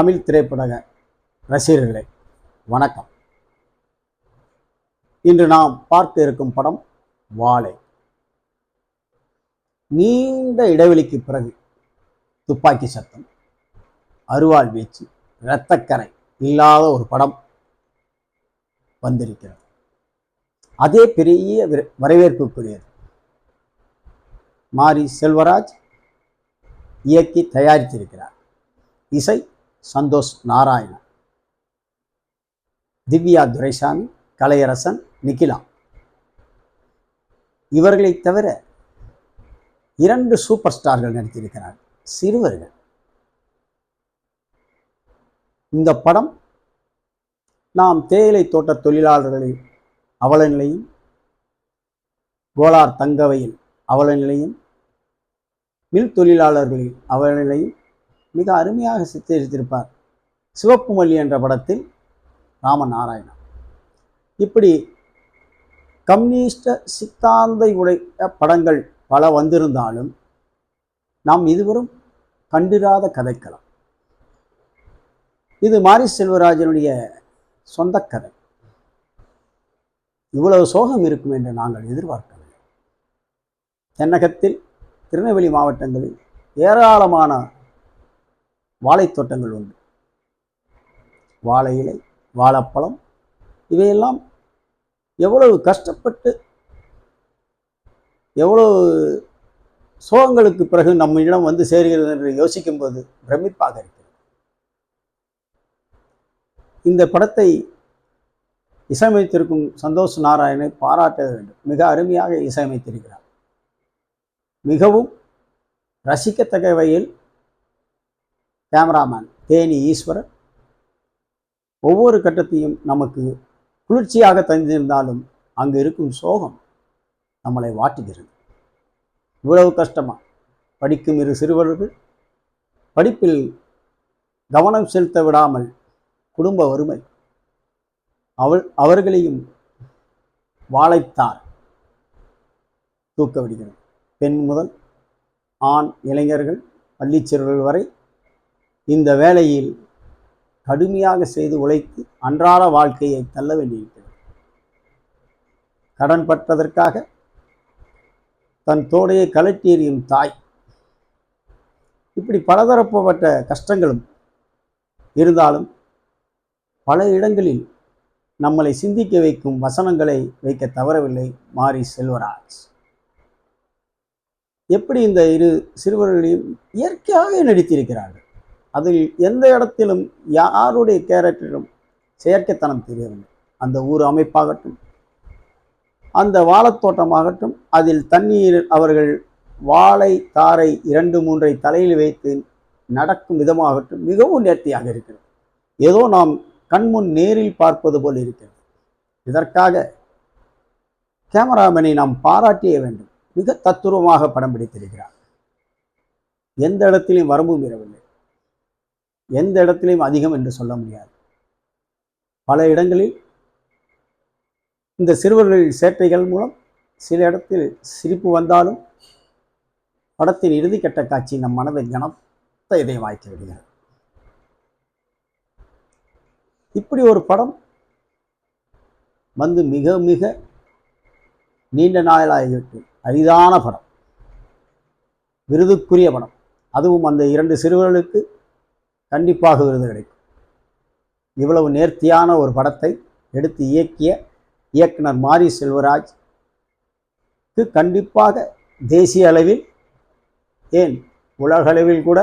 தமிழ் திரைப்பட ரசிகர்களே வணக்கம். இன்று நாம் பார்க்க இருக்கும் படம் வாழை. நீண்ட இடைவெளிக்கு பிறகு துப்பாக்கி சத்தம் அருவாள் வீச்சு இரத்தக்கரை இல்லாத ஒரு படம் வந்திருக்கிறது. அதே பெரிய வரவேற்புக்குரியது மாரி செல்வராஜ் இயக்கி தயாரித்திருக்கிறார். இசை சந்தோஷ் நாராயணன். திவ்யா துரைசாமி கலையரசன் நிகிலா இவர்களைத் தவிர இரண்டு சூப்பர் ஸ்டார்கள் நடித்திருக்கிறார்கள் சிறுவர்கள். இந்த படம் நாம் தேயிலை தோட்ட தொழிலாளர்களின் அவல நிலையும் கோலார் தங்கவையில் அவலநிலையும் மில் தொழிலாளர்களின் அவலநிலையும் மிக அருமையாக சித்தரித்திருப்பார் சிவப்பு மல்லி என்ற படத்தில் ராமநாராயணன். இப்படி கம்யூனிஸ்ட சித்தாந்த உடைய படங்கள் பல வந்திருந்தாலும் நாம் இதுவரும் கண்டிராத கதைக்களம். இது மாரி செல்வராஜனுடைய சொந்த கதை இவ்வளவு சோகம் இருக்கும் என்று நாங்கள் எதிர்பார்க்கவில்லை. தென்னகத்தில் திருநெல்வேலி மாவட்டங்களில் ஏராளமான வாழைத் தோட்டங்கள் உண்டு. வாழை இலை வாழைப்பழம் இவையெல்லாம் எவ்வளவு கஷ்டப்பட்டு எவ்வளவு சோகங்களுக்கு பிறகு நம்மிடம் வந்து சேர்கிறது என்று யோசிக்கும்போது பிரமிப்பாக இருக்கிறது. இந்த படத்தை இசையமைத்திருக்கும் சந்தோஷ் நாராயணை பாராட்ட வேண்டும். மிக அருமையாக இசையமைத்திருக்கிறார். மிகவும் ரசிக்கத்தக்க வகையில் கேமராமேன் தேனி ஈஸ்வரன் ஒவ்வொரு கட்டத்தையும் நமக்கு குளிர்ச்சியாக தந்திருந்தாலும் அங்கு இருக்கும் சோகம் நம்மளை வாட்டுகிறது. இவ்வளவு கஷ்டமாக படிக்கும் இரு சிறுவர்கள் படிப்பில் கவனம் செலுத்த விடாமல் குடும்ப வறுமை. அவள் அவர்களையும் வாழைத்தார் தூக்க விடுகிறது. பெண் முதல் ஆண் இளைஞர்கள் பள்ளிச்சிறுவர்கள் வரை இந்த வேலையில் கடுமையாக செய்து உழைத்து அன்றாட வாழ்க்கையை தள்ள வேண்டியிருக்கிறது. கடன் பற்றதற்காக தன் தோடையை கலட்டி எறியும் தாய். இப்படி பலதரப்பட்ட கஷ்டங்களும் இருந்தாலும் பல இடங்களில் நம்மளை சிந்திக்க வைக்கும் வசனங்களை வைக்க தவறவில்லை மாரி செல்வராஜ். எப்படி இந்த இரு சிறுவர்களையும் இயற்கையாகவே நடித்திருக்கிறார்கள்? அதில் எந்த இடத்திலும் யாருடைய கேரக்டரும் செயற்கைத்தனம் தெரியவில்லை அந்த ஊர் அமைப்பாகட்டும் அந்த வாழைத்தோட்டமாகட்டும் அதில் தண்ணீர் அவர்கள் வாழை தாரை இரண்டு மூன்றை தலையில் வைத்து நடக்கும் விதமாகட்டும் மிகவும் நேர்த்தியாக இருக்கிறது. ஏதோ நாம் கண்முன் நேரில் பார்ப்பது போல் இருக்கிறது. இதற்காக கேமராமேனை நாம் பாராட்டிய வேண்டும். மிக தத்துவமாக படம் பிடித்திருக்கிறார். எந்த இடத்திலும் வரம்பும் இரவில்லை எந்த இடத்திலையும் அதிகம் என்று சொல்ல முடியாது. பல இடங்களில் இந்த சிறுவர்களின் சேட்டைகள் மூலம் சில இடத்தில் சிரிப்பு வந்தாலும் படத்தின் இறுதிக்கட்ட காட்சி நம் மனதை கனத்த இதை வாய்க்க விடுகிறது. இப்படி ஒரு படம் வந்து மிக மிக நீண்ட நாளாகிவிட்டு அரிதான படம். விருதுக்குரிய படம். அதுவும் அந்த இரண்டு சிறுவர்களுக்கு கண்டிப்பாக விருது கிடைக்கும். இவ்வளவு நேர்த்தியான ஒரு படத்தை எடுத்து இயக்கிய இயக்குனர் மாரி செல்வராஜ்க்கு கண்டிப்பாக தேசிய அளவில் ஏன் உலகளவில் கூட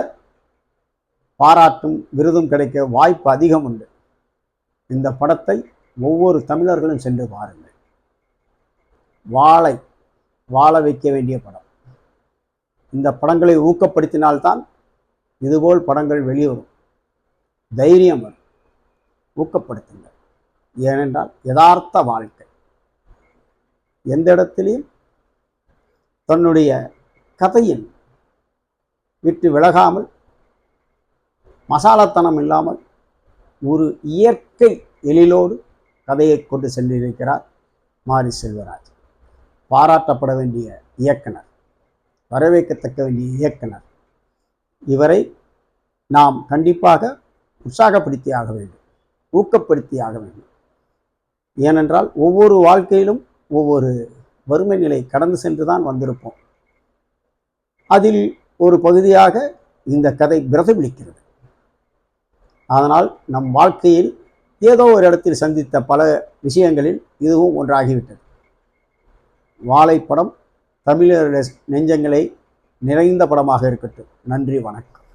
பாராட்டும் விருதும் கிடைக்க வாய்ப்பு அதிகம் உண்டு. இந்த படத்தை ஒவ்வொரு தமிழர்களும் சென்று பாருங்கள். வாழை வாழ வைக்க வேண்டிய படம். இந்த படங்களை ஊக்கப்படுத்தினால்தான் இதுபோல் படங்கள் வெளிவரும். தைரியம் வரும். ஊக்கப்படுத்துங்கள். ஏனென்றால் யதார்த்த வாழ்க்கை. எந்த இடத்திலையும் தன்னுடைய கதையின் விட்டு விலகாமல் மசாலாத்தனம் இல்லாமல் ஒரு இயற்கை எழிலோடு கதையை கொண்டு சென்றிருக்கிறார் மாரி செல்வராஜ். பாராட்டப்பட வேண்டிய இயக்குனர் வரவேற்கத்தக்க வேண்டிய இயக்குனர். இவரை நாம் கண்டிப்பாக உற்சாகப்படுத்தி ஆக வேண்டும் ஊக்கப்படுத்தி ஆக வேண்டும். ஏனென்றால் ஒவ்வொரு வாழ்க்கையிலும் ஒவ்வொரு வறுமை நிலை கடந்து சென்று தான் வந்திருப்போம். அதில் ஒரு பகுதியாக இந்த கதை பிரதிபலிக்கிறது அதனால் நம் வாழ்க்கையில் ஏதோ ஒரு இடத்தில் சந்தித்த பல விஷயங்களில் இதுவும் ஒன்றாகிவிட்டது. வாழைப்படம் தமிழருடைய நெஞ்சங்களை நிறைந்த படமாக இருக்கட்டும். நன்றி வணக்கம்.